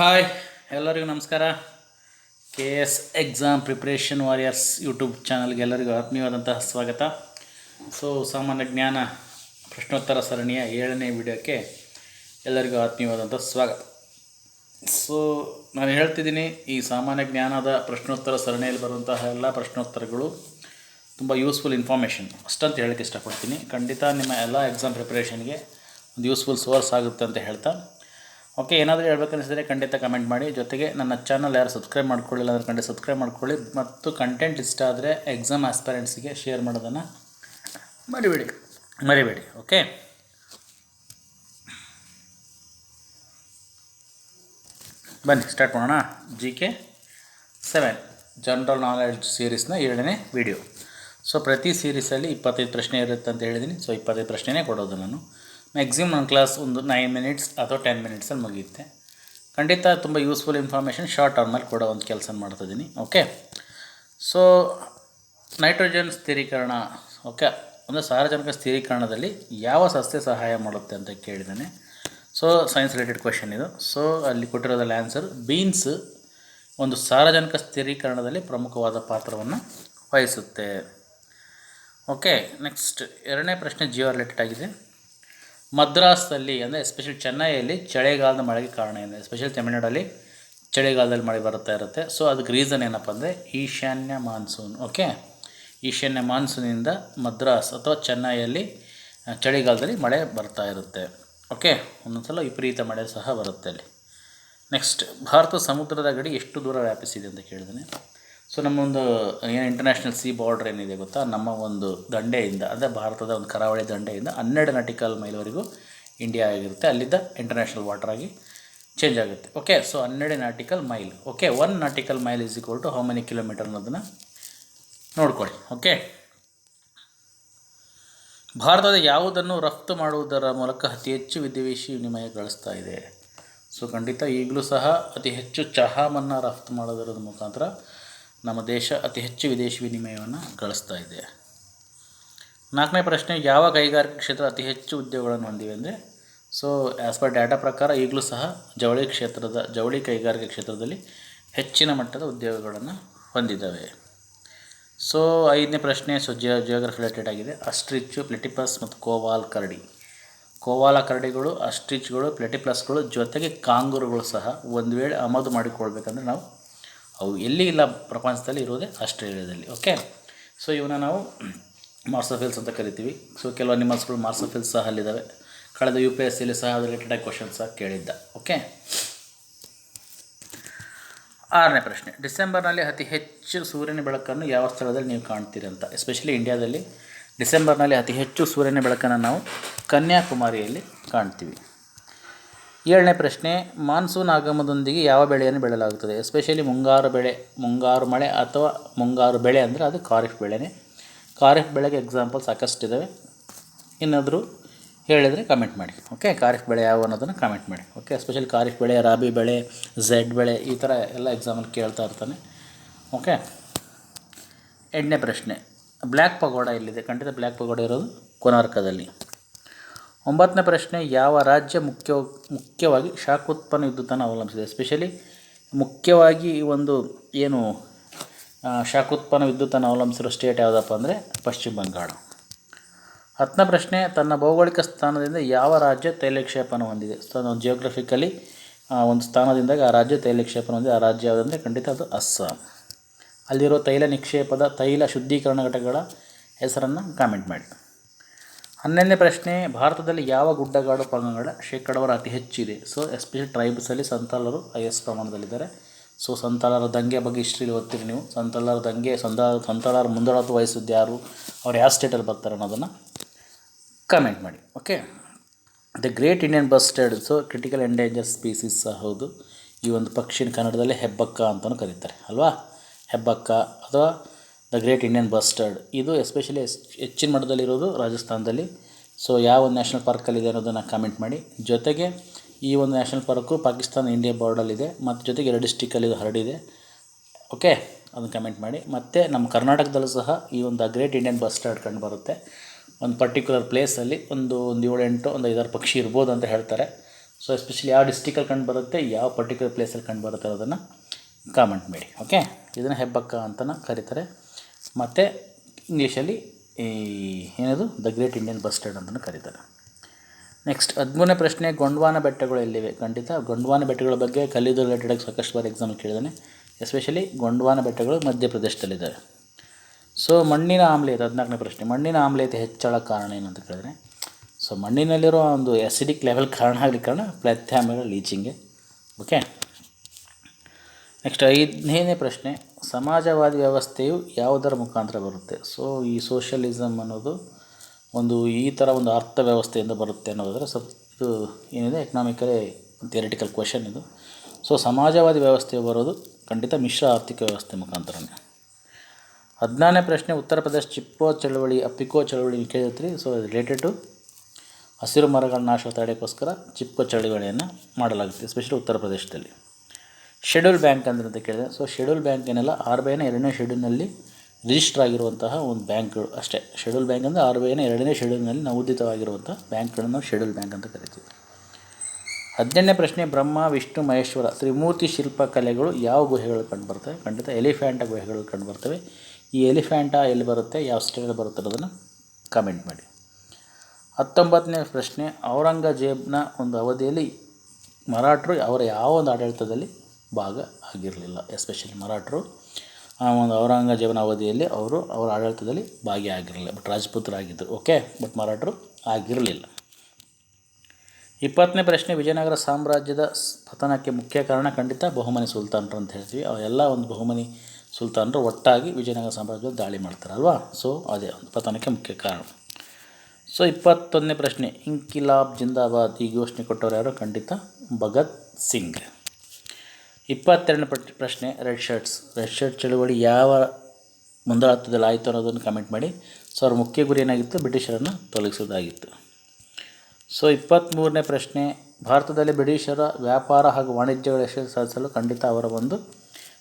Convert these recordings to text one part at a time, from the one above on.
Hi, ಎಲ್ಲರಿಗೂ ನಮಸ್ಕಾರ. K S exam preparation warriors YouTube ಚಾನಲ್ಗೆ ಎಲ್ಲರಿಗೂ ಆತ್ಮೀಯವಾದಂತಹ ಸ್ವಾಗತ. ಸೊ ಸಾಮಾನ್ಯ ಜ್ಞಾನ ಪ್ರಶ್ನೋತ್ತರ ಸರಣಿಯ ಏಳನೇ ವಿಡಿಯೋಕ್ಕೆ ಎಲ್ಲರಿಗೂ ಆತ್ಮೀಯವಾದಂಥ ಸ್ವಾಗತ. ಸೊ ನಾನು ಹೇಳ್ತಿದ್ದೀನಿ, ಈ ಸಾಮಾನ್ಯ ಜ್ಞಾನದ ಪ್ರಶ್ನೋತ್ತರ ಸರಣಿಯಲ್ಲಿ ಬರುವಂತಹ ಎಲ್ಲ ಪ್ರಶ್ನೋತ್ತರಗಳು ತುಂಬ ಯೂಸ್ಫುಲ್ ಇನ್ಫಾರ್ಮೇಷನ್ ಅಷ್ಟಂತ ಹೇಳಕ್ಕೆ ಇಷ್ಟಪಡ್ತೀನಿ. ಖಂಡಿತ ನಿಮ್ಮ ಎಲ್ಲ ಎಕ್ಸಾಮ್ ಪ್ರಿಪ್ರೇಷನ್ಗೆ ಒಂದು ಯೂಸ್ಫುಲ್ ಸೋರ್ಸ್ ಆಗುತ್ತೆ ಅಂತ ಹೇಳ್ತಾ ಓಕೆ, ಏನಾದರೂ ಹೇಳ್ಬೇಕನ್ನಿಸಿದ್ರೆ ಖಂಡಿತ ಕಮೆಂಟ್ ಮಾಡಿ. ಜೊತೆಗೆ ನನ್ನ ಚಾನಲ್ ಯಾರು ಸಬ್ಸ್ಕ್ರೈಬ್ ಮಾಡ್ಕೊಳ್ಳಿಲ್ಲ ಅಂದರೆ ಖಂಡಿತ ಸಬ್ಸ್ಕ್ರೈಬ್ ಮಾಡ್ಕೊಳ್ಳಿ. ಮತ್ತು ಕಂಟೆಂಟ್ ಇಷ್ಟ ಆದರೆ ಎಕ್ಸಾಮ್ ಆಸ್ಪೆರೆಂಟ್ಸಿಗೆ ಶೇರ್ ಮಾಡೋದನ್ನು ಮರಿಬೇಡಿ. ಮರಿಬೇಡಿ, ಓಕೆ? ಬನ್ನಿ ಸ್ಟಾರ್ಟ್ ಮಾಡೋಣ. G K seven general knowledge ಸೀರೀಸ್ನ ಏಳನೇ ವಿಡಿಯೋ ಸೊ ಪ್ರತಿ ಸೀರೀಸಲ್ಲಿ ಇಪ್ಪತ್ತೈದು ಪ್ರಶ್ನೆ ಇರುತ್ತೆ ಅಂತ ಹೇಳಿದ್ದೀನಿ ಸೊ ಇಪ್ಪತ್ತೈದು ಪ್ರಶ್ನೆನೇ ಕೊಡೋದು ನಾನು. ಮ್ಯಾಕ್ಸಿಮಮ್ ನನ್ನ ಕ್ಲಾಸ್ ಒಂದು ನೈನ್ ಮಿನಿಟ್ಸ್ ಅಥವಾ ಟೆನ್ ಮಿನಿಟ್ಸಲ್ಲಿ ಮುಗಿಯುತ್ತೆ. ಖಂಡಿತ ತುಂಬ ಯೂಸ್ಫುಲ್ ಇನ್ಫಾರ್ಮೇಷನ್ ಶಾರ್ಟ್ ಟರ್ಮಲ್ಲಿ ಕೊಡೋ ಒಂದು ಕೆಲಸ ಮಾಡ್ತಿದ್ದೀನಿ ಓಕೆ ಸೊ ನೈಟ್ರೋಜನ್ ಸ್ಥಿರೀಕರಣ ಓಕೆ ಅಂದರೆ ಸಾರಜನಕ ಸ್ಥಿರೀಕರಣದಲ್ಲಿ ಯಾವ ಸಸ್ಯ ಸಹಾಯ ಮಾಡುತ್ತೆ ಅಂತ ಕೇಳಿದ್ದಾನೆ. ಸೊ ಸೈನ್ಸ್ ರಿಲೇಟೆಡ್ ಕ್ವೆಶನ್ ಇದು. ಸೊ ಅಲ್ಲಿ ಕೊಟ್ಟಿರೋದ್ರಲ್ಲಿ ಆನ್ಸರ್ ಬೀನ್ಸ್ ಒಂದು ಸಾರಜನಕ ಸ್ಥಿರೀಕರಣದಲ್ಲಿ ಪ್ರಮುಖವಾದ ಪಾತ್ರವನ್ನು ವಹಿಸುತ್ತೆ. ಓಕೆ ನೆಕ್ಸ್ಟ್ ಎರಡನೇ ಪ್ರಶ್ನೆ ಜಿಯೋ ರಿಲೇಟೆಡ್ ಆಗಿದೆ. ಮದ್ರಾಸ್ದಲ್ಲಿ ಅಂದರೆ ಎಸ್ಪೆಷಲಿ ಚೆನ್ನೈಯಲ್ಲಿ ಚಳಿಗಾಲದ ಮಳೆಗೆ ಕಾರಣ ಏನು? ಎಸ್ಪೆಷಲಿ ತಮಿಳ್ನಾಡಲ್ಲಿ ಚಳಿಗಾಲದಲ್ಲಿ ಮಳೆ ಬರುತ್ತಾ ಇರುತ್ತೆ. ಸೊ ಅದಕ್ಕೆ ರೀಸನ್ ಏನಪ್ಪ ಅಂದರೆ ಈಶಾನ್ಯ ಮಾನ್ಸೂನ್ ಓಕೆ ಈಶಾನ್ಯ ಮಾನ್ಸೂನಿಂದ ಮದ್ರಾಸ್ ಅಥವಾ ಚೆನ್ನೈಯಲ್ಲಿ ಚಳಿಗಾಲದಲ್ಲಿ ಮಳೆ ಬರ್ತಾ ಇರುತ್ತೆ ಓಕೆ ಒಂದೊಂದು ಸಲ ವಿಪರೀತ ಮಳೆ ಸಹ ಬರುತ್ತೆ ಅಲ್ಲಿ. ನೆಕ್ಸ್ಟ್ ಭಾರತ ಸಮುದ್ರದ ಗಡಿ ಎಷ್ಟು ದೂರ ವ್ಯಾಪಿಸಿದೆ ಅಂತ ಕೇಳಿದ್ದಾನೆ ಸೊ ನಮ್ಮೊಂದು ಏನು ಇಂಟರ್ನ್ಯಾಷನಲ್ ಸೀ ಬಾರ್ಡ್ರ್ ಏನಿದೆ ಗೊತ್ತಾ? ನಮ್ಮ ಒಂದು ದಂಡೆಯಿಂದ ಅಂದರೆ ಭಾರತದ ಒಂದು ಕರಾವಳಿ ದಂಡೆಯಿಂದ ಹನ್ನೆರಡು ನಾಟಿಕಲ್ ಮೈಲ್ವರೆಗೂ ಇಂಡಿಯಾ ಆಗಿರುತ್ತೆ. ಅಲ್ಲಿದ್ದ ಇಂಟರ್ನ್ಯಾಷನಲ್ ವಾಟರ್ ಆಗಿ ಚೇಂಜ್ ಆಗುತ್ತೆ. ಓಕೆ ಸೊ ಹನ್ನೆರಡು nautical mile okay one nautical mile is equal to how many kilometre ಅನ್ನೋದನ್ನು ನೋಡ್ಕೊಳ್ಳಿ. ಓಕೆ ಭಾರತದ ಯಾವುದನ್ನು ರಫ್ತು ಮಾಡುವುದರ ಮೂಲಕ ಅತಿ ಹೆಚ್ಚು ವಿದೇಶಿ ವಿನಿಮಯ ಗಳಿಸ್ತಾ ಇದೆ? ಸೊ ಖಂಡಿತ ಈಗಲೂ ಸಹ ಅತಿ ಹೆಚ್ಚು ಚಹಾವನ್ನು ರಫ್ತು ಮಾಡೋದರ ಮುಖಾಂತರ ನಮ್ಮ ದೇಶ ಅತಿ ಹೆಚ್ಚು ವಿದೇಶಿ ವಿನಿಮಯವನ್ನು ಗಳಿಸ್ತಾ ಇದೆ. ನಾಲ್ಕನೇ ಪ್ರಶ್ನೆ, ಯಾವ ಕೈಗಾರಿಕಾ ಕ್ಷೇತ್ರ ಅತಿ ಹೆಚ್ಚು ಉದ್ಯೋಗಗಳನ್ನು ಹೊಂದಿವೆ ಅಂದರೆ? ಸೊ ಆ್ಯಸ್ ಪರ್ ಡಾಟಾ ಪ್ರಕಾರ ಈಗಲೂ ಸಹ ಜವಳಿ ಕ್ಷೇತ್ರದ, ಜವಳಿ ಕೈಗಾರಿಕಾ ಕ್ಷೇತ್ರದಲ್ಲಿ ಹೆಚ್ಚಿನ ಮಟ್ಟದ ಉದ್ಯೋಗಗಳನ್ನು ಹೊಂದಿದ್ದಾವೆ. ಸೊ ಐದನೇ ಪ್ರಶ್ನೆ ಸೊ ಜಿಯೋ ಜಿಯೋಗ್ರಫಿ ರಿಲೇಟೆಡ್ ಆಗಿದೆ. ಅಸ್ಟ್ರಿಚ್ಚು ಪ್ಲೆಟಿಪ್ಲಸ್ ಮತ್ತು ಕೋವಾಲ್ ಕರಡಿ. ಕೋವಾಲ ಕರಡಿಗಳು, ಅಸ್ಟ್ರಿಚ್ಗಳು ಪ್ಲೆಟಿಪ್ಲಸ್ಗಳು ಜೊತೆಗೆ ಕಾಂಗುರುಗಳು ಸಹ ಒಂದು ವೇಳೆ ಆಮದು ಮಾಡಿಕೊಳ್ಬೇಕಂದ್ರೆ ನಾವು ಅವು ಎಲ್ಲಿ ಇಲ್ಲ ಪ್ರಪಂಚದಲ್ಲಿ ಇರೋದೇ ಆಸ್ಟ್ರೇಲಿಯಾದಲ್ಲಿ ಓಕೆ ಸೊ ಇವನ್ನ ನಾವು ಮಾರ್ಸಫಿಲ್ಸ್ ಅಂತ ಕರಿತೀವಿ. ಸೊ ಕೆಲವು ಅನಿಮಲ್ಸ್ಗಳು ಮಾರ್ಸಫಿಲ್ಸ್ ಸಹ ಅಲ್ಲಿದ್ದಾವೆ ಕಳೆದ ಯು ಪಿ ಎಸ್ ಸಿಲಿ ಸಹ ರಿಲೇಟೆಡ್ ಆಗಿ ಕ್ವಶನ್ ಸಹ ಕೇಳಿದ್ದ ಓಕೆ ಆರನೇ ಪ್ರಶ್ನೆ. ಡಿಸೆಂಬರ್ನಲ್ಲಿ ಅತಿ ಹೆಚ್ಚು ಸೂರ್ಯನ ಬೆಳಕನ್ನು ಯಾವ ಸ್ಥಳದಲ್ಲಿ ನೀವು ಕಾಣ್ತೀರಿ ಅಂತ? ಎಸ್ಪೆಷಲಿ ಇಂಡಿಯಾದಲ್ಲಿ ಡಿಸೆಂಬರ್ನಲ್ಲಿ ಅತಿ ಹೆಚ್ಚು ಸೂರ್ಯನ ಬೆಳಕನ್ನು ನಾವು ಕನ್ಯಾಕುಮಾರಿಯಲ್ಲಿ ಕಾಣ್ತೀವಿ. ಏಳನೇ ಪ್ರಶ್ನೆ, ಮಾನ್ಸೂನ್ ಆಗಮದೊಂದಿಗೆ ಯಾವ ಬೆಳೆಯನ್ನು ಬೆಳೆಯಲಾಗುತ್ತದೆ? ಎಸ್ಪೆಷಲಿ ಮುಂಗಾರು ಬೆಳೆ, ಮುಂಗಾರು ಮಳೆ ಅಥವಾ ಮುಂಗಾರು ಬೆಳೆ ಅಂದರೆ ಅದು ಖಾರಿಫ್ ಬೆಳೆನೇ. ಖಾರಿಫ್ ಬೆಳೆಗೆ ಎಕ್ಸಾಂಪಲ್ ಸಾಕಷ್ಟಿದ್ದಾವೆ ಏನಾದರೂ ಹೇಳಿದರೆ ಕಮೆಂಟ್ ಮಾಡಿ ಓಕೆ ಖಾರಿಫ್ ಬೆಳೆ ಯಾವ ಅನ್ನೋದನ್ನು ಕಮೆಂಟ್ ಮಾಡಿ ಓಕೆ ಎಸ್ಪೆಷಲಿ ಖಾರಿಫ್ ಬೆಳೆ, ರಾಬಿ ಬೆಳೆ ಝೆಡ್ ಬೆಳೆ, ಈ ಥರ ಎಲ್ಲ ಎಕ್ಸಾಮಲ್ಲಿ ಕೇಳ್ತಾ ಇರ್ತಾನೆ ಓಕೆ ಎಂಟನೇ ಪ್ರಶ್ನೆ ಬ್ಲ್ಯಾಕ್ ಪಗೋಡ ಎಲ್ಲಿದೆ? ಖಂಡಿತ ಬ್ಲ್ಯಾಕ್ ಪಗೋಡ ಇರೋದು ಕೊನಾರ್ಕದಲ್ಲಿ. ಒಂಬತ್ತನೇ ಪ್ರಶ್ನೆ, ಯಾವ ರಾಜ್ಯ ಮುಖ್ಯ ಮುಖ್ಯವಾಗಿ ಶಾಖೋತ್ಪನ್ನ ವಿದ್ಯುತ್ತನ್ನು ಅವಲಂಬಿಸಿದೆ? ಎಸ್ಪೆಷಲಿ ಮುಖ್ಯವಾಗಿ ಒಂದು ಏನು ಶಾಖ ಶಾಖೋತ್ಪನ್ನ ವಿದ್ಯುತ್ತನ್ನು ಅವಲಂಬಿಸಿರೋ ಸ್ಟೇಟ್ ಯಾವುದಪ್ಪ ಅಂದರೆ ಪಶ್ಚಿಮ ಬಂಗಾಳ. ಹತ್ತನೇ ಪ್ರಶ್ನೆ, ತನ್ನ ಭೌಗೋಳಿಕ ಸ್ಥಾನದಿಂದ ಯಾವ ರಾಜ್ಯ ತೈಲಕ್ಷೇಪನ ಹೊಂದಿದೆ? ಸೊ ನಾವು ಜಿಯೋಗ್ರಫಿಕಲಿ ಒಂದು ಸ್ಥಾನದಿಂದಾಗ ಆ ರಾಜ್ಯ ತೈಲಕ್ಷೇಪನ ಹೊಂದಿದೆ. ಆ ರಾಜ್ಯ ಯಾವುದಂದರೆ ಖಂಡಿತ ಅದು ಅಸ್ಸಾಂ. ಅಲ್ಲಿರೋ ತೈಲ ನಿಕ್ಷೇಪದ ತೈಲ ಶುದ್ಧೀಕರಣ ಘಟಕಗಳ ಹೆಸರನ್ನು ಕಾಮೆಂಟ್ ಮಾಡಿ. ಹನ್ನೊಂದನೇ ಪ್ರಶ್ನೆ, ಭಾರತದಲ್ಲಿ ಯಾವ ಗುಡ್ಡಗಾಡು ಪಂಗಡ ಶೇಕಡಾವಾರು ಅತಿ ಹೆಚ್ಚಿದೆ? ಸೊ ಎಸ್ಪೆಷಲಿ ಟ್ರೈಬ್ಸಲ್ಲಿ ಸಂತಾಲರು ಹೈಯೆಸ್ಟ್ ಪ್ರಮಾಣದಲ್ಲಿದ್ದಾರೆ. ಸೊ ಸಂತಾಲರ ದಂಗೆ ಬಗ್ಗೆ ಹಿಸ್ಟ್ರಿಲಿ ಓದ್ತೀರಿ ನೀವು. ಸಂತಾಲರ ದಂಗೆ, ಸಂತ, ಸಂತಾಲರ ಮುಂದಾಳತ್ವ ವಹಿಸಿದ್ದು ಯಾರು? ಅವ್ರು ಯಾವ ಸ್ಟೇಟಲ್ಲಿ ಬರ್ತಾರೆ ಅನ್ನೋದನ್ನು ಕಮೆಂಟ್ ಮಾಡಿ okay the great Indian bustard so critical endangered species ಸಹ ಹೌದು. ಈ ಒಂದು ಪಕ್ಷಿನ ಕನ್ನಡದಲ್ಲಿ ಹೆಬ್ಬಕ್ಕ ಅಂತಲೂ ಕರೀತಾರೆ, ಅಲ್ವಾ? ಹೆಬ್ಬಕ್ಕ ಅಥವಾ ದ ಗ್ರೇಟ್ ಇಂಡಿಯನ್ ಬಸ್ಟರ್ಡ್ ಇದು ಎಸ್ಪೆಷಲಿ ಹೆಚ್ಚಿನ ಮಟ್ಟದಲ್ಲಿರೋದು ರಾಜಸ್ಥಾನದಲ್ಲಿ. ಸೊ, ಯಾವ ಒಂದು ನ್ಯಾಷನಲ್ ಪಾರ್ಕಲ್ಲಿದೆ ಅನ್ನೋದನ್ನು ಕಾಮೆಂಟ್ ಮಾಡಿ. ಜೊತೆಗೆ, ಈ ಒಂದು ನ್ಯಾಷನಲ್ ಪಾರ್ಕು ಪಾಕಿಸ್ತಾನ ಇಂಡಿಯಾ ಬಾರ್ಡಲ್ಲಿದೆ ಮತ್ತು ಜೊತೆಗೆ ಎರಡು ಡಿಸ್ಟಿಕಲ್ಲಿ ಇದು ಹರಡಿದೆ. ಓಕೆ ಅದನ್ನು ಕಮೆಂಟ್ ಮಾಡಿ. ಮತ್ತು ನಮ್ಮ ಕರ್ನಾಟಕದಲ್ಲೂ ಸಹ ಈ ಒಂದು ಗ್ರೇಟ್ ಇಂಡಿಯನ್ ಬಸ್ಟರ್ಡ್ ಕಂಡು ಬರುತ್ತೆ. ಒಂದು ಪರ್ಟಿಕ್ಯುಲರ್ ಪ್ಲೇಸಲ್ಲಿ ಒಂದು ಒಂದು ಏಳು ಎಂಟು ಒಂದು ಐದಾರು ಪಕ್ಷಿ ಇರ್ಬೋದು ಅಂತ ಹೇಳ್ತಾರೆ. ಸೊ ಎಸ್ಪೆಷಲಿ ಯಾವ ಡಿಸ್ಟಿಕಲ್ಲಿ ಕಂಡು ಬರುತ್ತೆ, ಯಾವ ಪರ್ಟಿಕ್ಯುಲರ್ ಪ್ಲೇಸಲ್ಲಿ ಕಂಡು ಬರುತ್ತೆ ಅನ್ನೋದನ್ನು ಕಾಮೆಂಟ್ ಮಾಡಿ. ಓಕೆ ಇದನ್ನು ಹೆಬ್ಬಕ್ಕ ಅಂತಲೂ ಕರೀತಾರೆ. ಮತ್ತು ಇಂಗ್ಲೀಷಲ್ಲಿ ಈ ಏನದು? ದ ಗ್ರೇಟ್ ಇಂಡಿಯನ್ ಬಸ್ಟರ್ಡ್ ಅಂತಲೂ ಕರೀತಾರೆ. ನೆಕ್ಸ್ಟ್ ಹದಿಮೂರನೇ ಪ್ರಶ್ನೆ, ಗೊಂಡ್ವಾನ ಬೆಟ್ಟಗಳು ಎಲ್ಲಿವೆ? ಖಂಡಿತ, ಗೊಂಡ್ವಾನ ಬೆಟ್ಟಗಳ ಬಗ್ಗೆ ಕಲಿದು ರಿಲೇಟೆಡ್ ಸಾಕಷ್ಟು ಬಾರಿ ಎಕ್ಸಾಮ್ ಕೇಳಿದ್ದಾನೆ. ಎಸ್ಪೆಷಲಿ ಗೊಂಡ್ವಾನ ಬೆಟ್ಟಗಳು ಮಧ್ಯಪ್ರದೇಶದಲ್ಲಿದ್ದಾವೆ ಸೊ ಮಣ್ಣಿನ ಆಮ್ಲೀಯತೆ, ಹದಿನಾಲ್ಕನೇ ಪ್ರಶ್ನೆ, ಮಣ್ಣಿನ ಆಮ್ಲೀಯತೆ ಹೆಚ್ಚಳ ಕಾರಣ ಏನು ಅಂತ ಕೇಳಿದ್ರೆ ಸೊ ಮಣ್ಣಿನಲ್ಲಿರೋ ಒಂದು ಎಸಿಡಿಕ್ ಲೆವೆಲ್ ಕಾರಣ ಆಗಲಿಕ್ಕೆ ಕಾರಣ ಪ್ಲಾಥ್ಯಾಮಿಗಳ ಲೀಚಿಂಗೆ ಓಕೆ ನೆಕ್ಸ್ಟ್ ಐದನೇ ಪ್ರಶ್ನೆ ಸಮಾಜವಾದಿ ವ್ಯವಸ್ಥೆಯು ಯಾವುದರ ಮುಖಾಂತರ ಬರುತ್ತೆ? ಸೊ ಈ ಸೋಷಿಯಲಿಸಮ್ ಅನ್ನೋದು ಒಂದು ಈ ಥರ ಒಂದು ಅರ್ಥ ವ್ಯವಸ್ಥೆಯಿಂದ ಬರುತ್ತೆ ಅನ್ನೋದಾದರೆ ಸ್ವಲ್ಪ ಇದು ಏನಿದೆ? ಎಕನಾಮಿಕಲಿ ಥಿಯರಿಟಿಕಲ್ ಕ್ವೆಶನ್ ಇದು. ಸೊ ಸಮಾಜವಾದಿ ವ್ಯವಸ್ಥೆ ಬರೋದು ಖಂಡಿತ ಮಿಶ್ರ ಆರ್ಥಿಕ ವ್ಯವಸ್ಥೆ ಮುಖಾಂತರನೇ. ಹದಿನಾರನೇ ಪ್ರಶ್ನೆ, ಉತ್ತರ ಪ್ರದೇಶ ಚಿಪ್ಪೋ ಚಳವಳಿ, ಅಪ್ಪಿಕೋ ಚಳವಳಿ ಕೇಳಿರ್ತೀರಿ. ಸೊ ರಿಲೇಟೆಡ್ ಟು ಹಸಿರು ಮರಗಳ ನಾಶ ತಡೆಯೋಕ್ಕೋಸ್ಕರ ಚಿಪ್ಪೋ ಚಳವಳಿಯನ್ನು ಮಾಡಲಾಗುತ್ತೆ ಎಸ್ಪೆಷಲಿ ಉತ್ತರ ಪ್ರದೇಶದಲ್ಲಿ. ಶೆಡ್ಯೂಲ್ ಬ್ಯಾಂಕ್ ಅಂದ್ರೆ ಅಂತ ಕೇಳಿದೆ. ಸೊ ಶೆಡ್ಯೂಲ್ ಬ್ಯಾಂಕ್ ಏನಲ್ಲ, ಆರ್ ಬಿ ಐನ ಎರಡನೇ ಶೆಡ್ಯೂಲ್ನಲ್ಲಿ ರಿಜಿಸ್ಟರ್ ಆಗಿರುವಂತಹ ಒಂದು ಬ್ಯಾಂಕ್ಗಳು ಅಷ್ಟೇ. ಶೆಡ್ಯೂಲ್ ಬ್ಯಾಂಕ್ ಅಂದರೆ ಆರ್ ಬಿ ಐನ ಎರಡನೇ ಶೆಡ್ಯೂಲ್ನಲ್ಲಿ ನವೋದಿತವಾಗಿರುವಂಥ ಬ್ಯಾಂಕ್ಗಳನ್ನು ನಾವು ಶೆಡ್ಯೂಲ್ ಬ್ಯಾಂಕ್ ಅಂತ ಕರಿತೀವಿ. ಹದಿನೆಂಟನೇ ಪ್ರಶ್ನೆ, ಬ್ರಹ್ಮ, ವಿಷ್ಣು, ಮಹೇಶ್ವರ, ತ್ರಿಮೂರ್ತಿ ಶಿಲ್ಪಕಲೆಗಳು ಯಾವ ಗುಹೆಗಳು ಕಂಡುಬರ್ತವೆ ಖಂಡಿತ ಎಲಿಫ್ಯಾಂಟ ಗುಹೆಗಳು ಕಂಡುಬರ್ತವೆ ಈ ಎಲಿಫ್ಯಾಂಟ ಎಲ್ಲಿ ಬರುತ್ತೆ, ಯಾವ ಸ್ಟೇಟಲ್ಲಿ ಬರುತ್ತೆ ಅನ್ನೋದನ್ನು ಕಮೆಂಟ್ ಮಾಡಿ. ಹತ್ತೊಂಬತ್ತನೇ ಪ್ರಶ್ನೆ, ಔರಂಗಜೇಬ್ನ ಒಂದು ಅವಧಿಯಲ್ಲಿ ಮರಾಠರು ಅವರ ಯಾವ ಒಂದು ಆಡಳಿತದಲ್ಲಿ ಭಾಗ ಆಗಿರಲಿಲ್ಲ ಎಸ್ಪೆಷಲಿ ಮರಾಠರು. ಆ ಒಂದು ಔರಂಗಜೇಬನ ಅವಧಿಯಲ್ಲಿ ಅವರು ಅವರ ಆಡಳಿತದಲ್ಲಿ ಭಾಗಿಯಾಗಿರಲಿಲ್ಲ ಬಟ್ ರಾಜಪುತ್ರರಾಗಿದ್ದರು. ಓಕೆ ಬಟ್ ಮರಾಠರು ಆಗಿರಲಿಲ್ಲ. ಇಪ್ಪತ್ತನೇ ಪ್ರಶ್ನೆ, ವಿಜಯನಗರ ಸಾಮ್ರಾಜ್ಯದ ಪತನಕ್ಕೆ ಮುಖ್ಯ ಕಾರಣ ಖಂಡಿತ ಬಹುಮನಿ ಸುಲ್ತಾನರು ಅಂತ ಹೇಳ್ತೀವಿ. ಅವೆಲ್ಲ ಒಂದು ಬಹುಮನಿ ಸುಲ್ತಾನರು ಒಟ್ಟಾಗಿ ವಿಜಯನಗರ ಸಾಮ್ರಾಜ್ಯದ ದಾಳಿ ಮಾಡ್ತಾರಲ್ವಾ? ಸೊ ಅದೇ ಒಂದು ಪತನಕ್ಕೆ ಮುಖ್ಯ ಕಾರಣ. ಸೊ ಇಪ್ಪತ್ತೊಂದನೇ ಪ್ರಶ್ನೆ ಇಂಕಿಲಾಬ್ ಜಿಂದಾಬಾದ್ ಈ ಘೋಷಣೆ ಕೊಟ್ಟವರು ಯಾರು? ಖಂಡಿತ ಭಗತ್ ಸಿಂಗ್. ಇಪ್ಪತ್ತೆರಡನೇ ಪ್ರ- ಪ್ರಶ್ನೆ, ರೆಡ್ ಶರ್ಟ್ಸ್. ರೆಡ್ ಶರ್ಟ್ ಚಳುವಳಿ ಯಾವ ಮುಂದಾಳತ್ವದಲ್ಲಿ ಆಯಿತು ಅನ್ನೋದನ್ನು ಕಮೆಂಟ್ ಮಾಡಿ. ಸೊ ಅವ್ರ ಮುಖ್ಯ ಗುರಿ ಏನಾಗಿತ್ತು? ಬ್ರಿಟಿಷರನ್ನು ತೊಲಗಿಸೋದಾಗಿತ್ತು ಸೊ ಇಪ್ಪತ್ತ್ಮೂರನೇ ಪ್ರಶ್ನೆ, ಭಾರತದಲ್ಲಿ ಬ್ರಿಟಿಷರ ವ್ಯಾಪಾರ ಹಾಗೂ ವಾಣಿಜ್ಯಗಳ ಯಶಸ್ಸು ಸಾಧಿಸಲು ಖಂಡಿತ ಅವರ ಒಂದು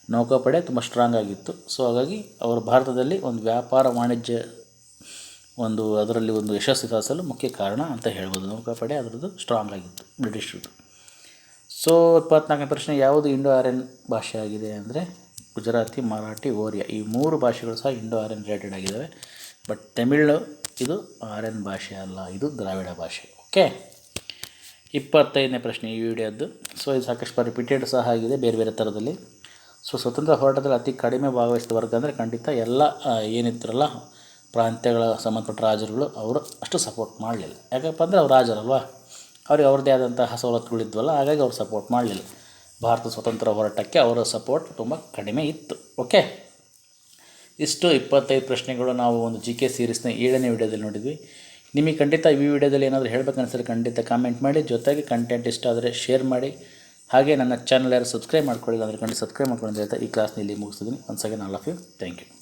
ನೌಕಾಪಡೆ ತುಂಬ ಸ್ಟ್ರಾಂಗ್ ಆಗಿತ್ತು. ಸೊ ಹಾಗಾಗಿ ಅವರು ಭಾರತದಲ್ಲಿ ಒಂದು ವ್ಯಾಪಾರ, ವಾಣಿಜ್ಯ ಒಂದು, ಅದರಲ್ಲಿ ಒಂದು ಯಶಸ್ಸು ಸಾಧಿಸಲು ಮುಖ್ಯ ಕಾರಣ ಅಂತ ಹೇಳ್ಬೋದು. ನೌಕಾಪಡೆ, ಅದರದ್ದು ಸ್ಟ್ರಾಂಗ್ ಆಗಿತ್ತು, ಬ್ರಿಟಿಷರದ್ದು. ಸೊ ಇಪ್ಪತ್ನಾಲ್ಕನೇ ಪ್ರಶ್ನೆ, ಯಾವುದು ಇಂಡೋ ಆರ್ಯನ್ ಭಾಷೆ ಆಗಿದೆ ಅಂದರೆ ಗುಜರಾತಿ, ಮರಾಠಿ, ಓರಿಯಾ. ಈ ಮೂರು ಭಾಷೆಗಳು ಸಹ ಇಂಡೋ ಆರ್ಯನ್ ರಿಲೇಟೆಡ್ ಆಗಿದ್ದಾವೆ ಬಟ್ ತಮಿಳು, ಇದು ಆರ್ಯನ್ ಭಾಷೆ ಅಲ್ಲ, ಇದು ದ್ರಾವಿಡ ಭಾಷೆ. ಓಕೆ ಇಪ್ಪತ್ತೈದನೇ ಪ್ರಶ್ನೆ ಈ ವಿಡಿಯೋದ್ದು. ಸೊ ಇದು ಸಾಕಷ್ಟು ರಿಪೀಟೆಡ್ ಸಹ ಆಗಿದೆ ಬೇರೆ ಬೇರೆ ಥರದಲ್ಲಿ. ಸೊ ಸ್ವತಂತ್ರ ಹೋರಾಟದಲ್ಲಿ ಅತಿ ಕಡಿಮೆ ಭಾಗವಹಿಸಿದ ವರ್ಗ ಅಂದರೆ ಖಂಡಿತ ಎಲ್ಲ ಏನಿದ್ರಲ್ಲ, ಪ್ರಾಂತ್ಯಗಳ ಸಂಬಂಧಪಟ್ಟ ರಾಜರುಗಳು, ಅವರು ಅಷ್ಟು ಸಪೋರ್ಟ್ ಮಾಡಲಿಲ್ಲ. ಯಾಕಪ್ಪ ಅಂದರೆ ಅವ್ರು ರಾಜರಲ್ವಾ? ಅವ್ರಿಗೆ ಅವ್ರದ್ದೇ ಆದಂತಹ ಸವಲತ್ತುಗಳಿದ್ವಲ್ಲ, ಹಾಗಾಗಿ ಅವ್ರು ಸಪೋರ್ಟ್ ಮಾಡಲಿಲ್ಲ. ಭಾರತ ಸ್ವತಂತ್ರ ಹೋರಾಟಕ್ಕೆ ಅವರ ಸಪೋರ್ಟ್ ತುಂಬ ಕಡಿಮೆ ಇತ್ತು. ಓಕೆ ಇಷ್ಟು ಇಪ್ಪತ್ತೈದು ಪ್ರಶ್ನೆಗಳು ನಾವು ಒಂದು ಜಿ ಕೆ ಸೀರೀಸ್ನ ಏಳನೇ ವಿಡಿಯೋದಲ್ಲಿ ನೋಡಿದ್ವಿ. ನಿಮಗೆ ಖಂಡಿತ ಈ ವಿಡಿಯೋದಲ್ಲಿ ಏನಾದರೂ ಹೇಳಬೇಕನ್ನಿಸಿದ್ರೆ ಖಂಡಿತ ಕಾಮೆಂಟ್ ಮಾಡಿ. ಜೊತೆಗೆ ಕಂಟೆಂಟ್ ಇಷ್ಟ ಆದರೆ ಶೇರ್ ಮಾಡಿ. ಹಾಗೆ ನನ್ನ ಚಾನಲ್ ಯಾರು ಸಬ್ಸ್ಕ್ರೈಬ್ ಮಾಡ್ಕೊಳ್ಳಿಲ್ಲ ಅಂದರೆ ಖಂಡಿತ ಸಬ್ಸ್ಕ್ರೈಬ್ ಮಾಡ್ಕೊಳ್ಳಿ ಅಂತ ಈ ಕ್ಲಾಸ್ನ ಇಲ್ಲಿ ಮುಗಿಸ್ತಿದ್ದೀನಿ. Once again all of you thank you